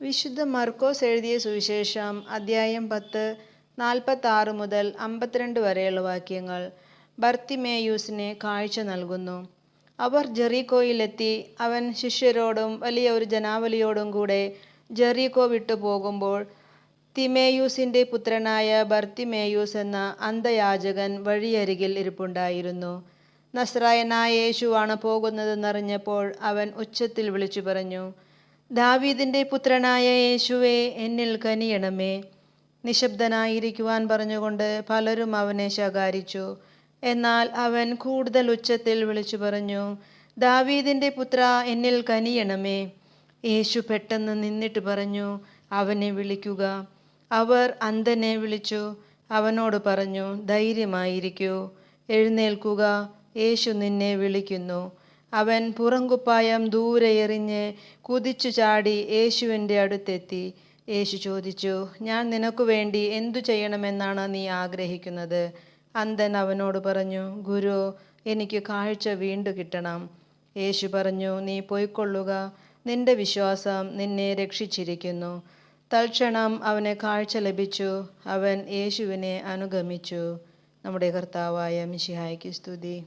വിശുദ്ധ മർക്കോസ് എഴുതിയ സുവിശേഷം അദ്ധ്യായം പത്ത് നാൽപ്പത്താറ് മുതൽ അമ്പത്തിരണ്ട് വരെയുള്ള വാക്യങ്ങൾ ബർത്തിമേയൂസിനെ കാഴ്ച നൽകുന്നു. അവർ ജെറീക്കോയിലെത്തി. അവൻ ശിഷ്യരോടും വലിയ ഒരു ജനാവലിയോടും കൂടെ ജെറീക്കോ വിട്ടു പോകുമ്പോൾ തിമേയൂസിന്റെ പുത്രനായ ബർത്തിമേയൂസ് എന്ന അന്ധയാചകൻ വഴിയരികിൽ ഇരിപ്പുണ്ടായിരുന്നു. നസ്രായനായ യേശുവാണ് പോകുന്നതെന്നറിഞ്ഞപ്പോൾ അവൻ ഉച്ചത്തിൽ വിളിച്ചു പറഞ്ഞു ദാവീദിന്റെ പുത്രനായ യേശുവെ എന്നിൽ കനിയണമേ. നിശബ്ദനായിരിക്കുവാൻ പറഞ്ഞുകൊണ്ട് പലരും അവനെ ശകാരിച്ചു. എന്നാൽ അവൻ കൂടുതൽ ഉച്ചത്തിൽ വിളിച്ചു പറഞ്ഞു ദാവീദിന്റെ പുത്ര എന്നിൽ കനിയണമേ. യേശു പെട്ടെന്ന് നിന്നിട്ട് പറഞ്ഞു അവനെ വിളിക്കുക. അവർ അന്ധനെ വിളിച്ചു അവനോട് പറഞ്ഞു ധൈര്യമായിരിക്കൂ. എഴുന്നേൽക്കുക. യേശു നിന്നെ വിളിക്കുന്നു. അവൻ പുറങ്കുപ്പായം ദൂരെ എറിഞ്ഞ് കുതിച്ചു ചാടി യേശുവിന്റെ അടുത്തെത്തി. യേശു ചോദിച്ചു ഞാൻ നിനക്കു വേണ്ടി എന്തു ചെയ്യണമെന്നാണ് നീ ആഗ്രഹിക്കുന്നത്? അന്തൻ അവനോട് പറഞ്ഞു ഗുരു എനിക്ക് കാഴ്ച വീണ്ടു കിട്ടണം. യേശു പറഞ്ഞു നീ പോയിക്കൊള്ളുക. നിന്റെ വിശ്വാസം നിന്നെ രക്ഷിച്ചിരിക്കുന്നു. തൽക്ഷണം അവന് കാഴ്ച ലഭിച്ചു. അവൻ യേശുവിനെ അനുഗമിച്ചു. നമ്മുടെ കർത്താവായ മിശിഹായ്ക്ക് സ്തുതി.